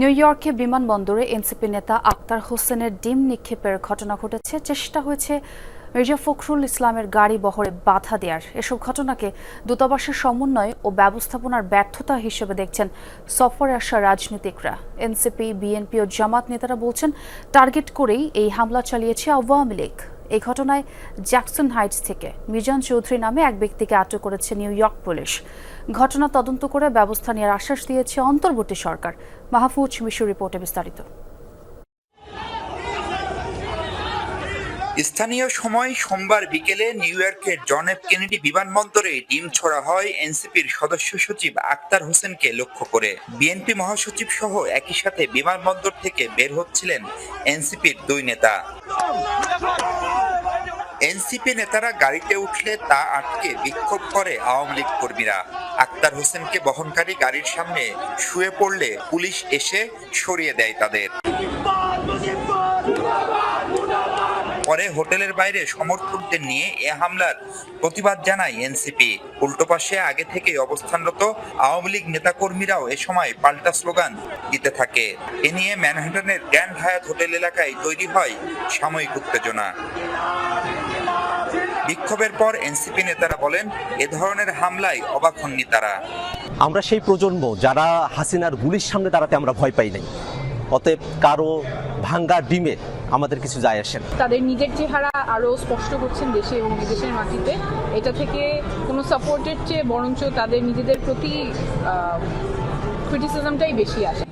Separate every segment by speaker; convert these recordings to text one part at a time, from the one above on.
Speaker 1: New ইয়র্কে বিমানবন্দরে NCP নেতা আক্তার হোসেনের ডিম নিক্ষেপের ঘটনা ঘটেছে। চেষ্টা হয়েছে মির্জা ফখরুল ইসলামের গাড়ি বহরে বাধা দেওয়ার। এসব ঘটনাকে দূতাবাসের সমন্বয় ও ব্যবস্থাপনার ব্যর্থতা হিসেবে দেখছেন সফরে আসা রাজনীতিকরা। এনসিপি, বিএনপি ও জামাত নেতারা বলছেন, টার্গেট করেই এই হামলা চালিয়েছে আওয়ামী লীগ। এই ঘটনায় জ্যাকসন হাইটস থেকে মিজান চৌধুরী নামে এক ব্যক্তিকে আটক করেছে নিউ ইয়র্ক পুলিশ। ঘটনা তদন্ত করে ব্যবস্থা নেওয়ার আশ্বাস দিয়েছে অন্তর্বর্তী সরকার। মাহফুজ মিশুর রিপোর্টে বিস্তারিত।
Speaker 2: স্থানীয় সময় সোমবার বিকেলে নিউ ইয়র্কের জন এফ কেনেডি বিমানবন্দরে ডিম ছড়া হয় এনসিপির সদস্য সচিব আক্তার হোসেনকে লক্ষ্য করে। বিএনপি মহাসচিব সহ একই সাথে বিমানবন্দর থেকে বের হচ্ছিলেন এনসিপির দুই নেতা। এনসিপি নেতারা গাড়িতে উঠলে তা আটকে বিক্ষোভ করে আওয়ামী লীগ কর্মীরা। আক্তার হোসেনকে বহনকারী গাড়ির সামনে শুয়ে পড়লে পুলিশ এসে সরিয়ে দেয় তাদের। পরে হোটেলের বাইরে সমর্থকদের নিয়ে এ হামলার প্রতিবাদ জানায় এনসিপি। উল্টো পাশে আগে থেকে অবস্থানরত আওয়ামী লীগ নেতাকর্মীরাও এ সময় পাল্টা স্লোগান দিতে থাকে। এ নিয়ে ম্যানহাটনের গ্র্যান্ড হায়াত হোটেল এলাকায় তৈরি হয় সাময়িক উত্তেজনা। বিক্ষোভের পর এনসিপি নেতারা বলেন এ ধরনের হামলায় অবাক হননি তারা।
Speaker 3: আমরা সেই প্রজন্ম যারা হাসিনার গুলির সামনে দাঁড়াতে আমরা ভয় পাই নাই। অতএব কারও ভাঙ্গা ডিমে আমাদের কিছু যায় আসে না।
Speaker 4: তাদের নিজের চেহারা আরও স্পষ্ট করছেন দেশে এবং বিদেশের মাটিতে। এটা থেকে কোনো সাপোর্টের চেয়ে বরঞ্চ তাদের নিজেদের প্রতি ক্রিটিসিজমটাই বেশি আসে।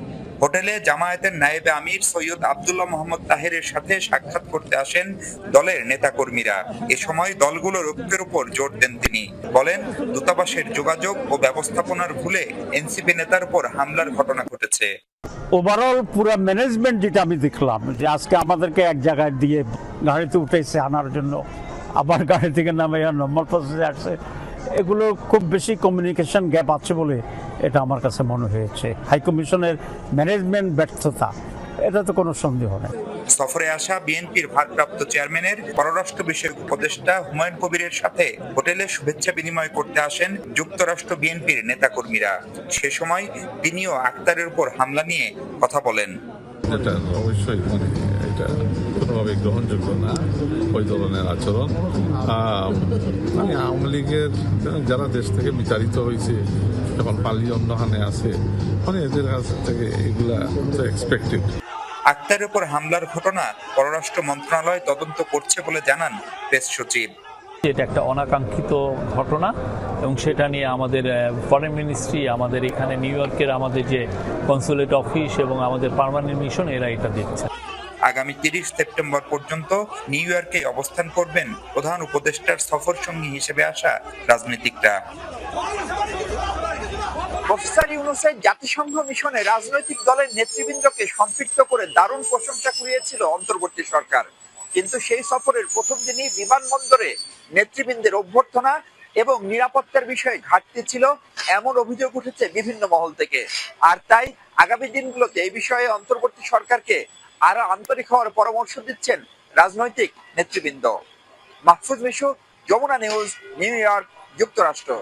Speaker 2: হোটেলে জামায়াতের নায়েবে আমির সৈয়দ আব্দুল্লাহ মোহাম্মদ তাহেরের সাথে সাক্ষাৎ করতে আসেন দলের নেতাকর্মীরা। এ সময় দলগুলোর ঐক্যের উপর জোর দেন তিনি। বলেন, দূতাবাসের যোগাযোগ ও ব্যবস্থাপনার ভুলে এনসিপি নেতার উপর হামলার ঘটনা ঘটেছে।
Speaker 5: ওভারঅল পুরো ম্যানেজমেন্ট যেটা আমি দেখলাম, যে আজকে আমাদেরকে এক জায়গায় দিয়ে গাড়িতে উঠেছে আনার জন্য, আবার গাড়ি থেকে নামে নম্বর প্রসেসে আসছে। এগুলো খুব বেশি কমিউনিকেশন গ্যাপ আছে বলে এটা আমার কাছে মনে হয়েছে। হাই কমিশনের ম্যানেজমেন্ট ব্যর্থতা, এটা তো কোনো সন্দেহ নেই।
Speaker 2: সফরে আসা বিএনপির ভারপ্রাপ্ত চেয়ারম্যানের, পররাষ্ট্র বিষয়ক উপদেষ্টা হুমায়ুন কবিরের সাথে হোটেলে শুভেচ্ছা বিনিময় করতে আসেন যুক্তরাষ্ট্র বিএনপির নেতাকর্মীরা। সে সময় তিনিও আক্তারের উপর হামলা নিয়ে কথা বলেন।
Speaker 6: এটা অবশ্যই মানে এটা কোনোভাবে গ্রহণযোগ্য না, ওই ধরনের আচরণ। মানে আওয়ামী লীগের যারা দেশ থেকে বিতাড়িত হয়েছে, এখন পালি অন্যখানে আছে মানে এদের কাছ থেকে এগুলা তো এক্সপেক্টেড
Speaker 2: আক্তারের উপর হামলার ঘটনা পররাষ্ট্র মন্ত্রণালয় তদন্ত করছে বলে জানান প্রেস সচিব।
Speaker 7: এটা একটা অনাকাঙ্ক্ষিত ঘটনা এবং সেটা নিয়ে আমাদের ফরেন মিনিস্ট্রি আমাদের এখানে নিউ ইয়র্কের আমাদের যে কনসুলেট অফিস এবং আমাদের পার্মানেন্ট মিশন এরা এটা দেখছে।
Speaker 2: আগামী তিরিশ সেপ্টেম্বর পর্যন্ত নিউ ইয়র্কে অবস্থান করবেন প্রধান উপদেষ্টার সফর সঙ্গী হিসেবে আসা রাজনীতিকরা। প্রফেসর ইউনুসের জাতিসংঘ মিশনে রাজনৈতিক দলের নেতৃবৃন্দকে সম্পৃক্ত করে দারুণ প্রশংসা কুড়িয়েছিল অন্তর্বর্তী সরকার। কিন্তু সেই সফরের প্রথম দিনই বিমানবন্দরে নেতৃবৃন্দের অভ্যর্থনা এবং নিরাপত্তার বিষয়ে ঘাটতি ছিল, এমন অভিযোগ উঠেছে বিভিন্ন মহল থেকে। আর তাই আগামী দিনগুলোতে এই বিষয়ে অন্তর্বর্তী সরকারকে আরও আন্তরিক হওয়ার পরামর্শ দিচ্ছেন রাজনৈতিক নেতৃবৃন্দ। Mahfuz Mishu, Jamuna news, New York, যুক্তরাষ্ট্র।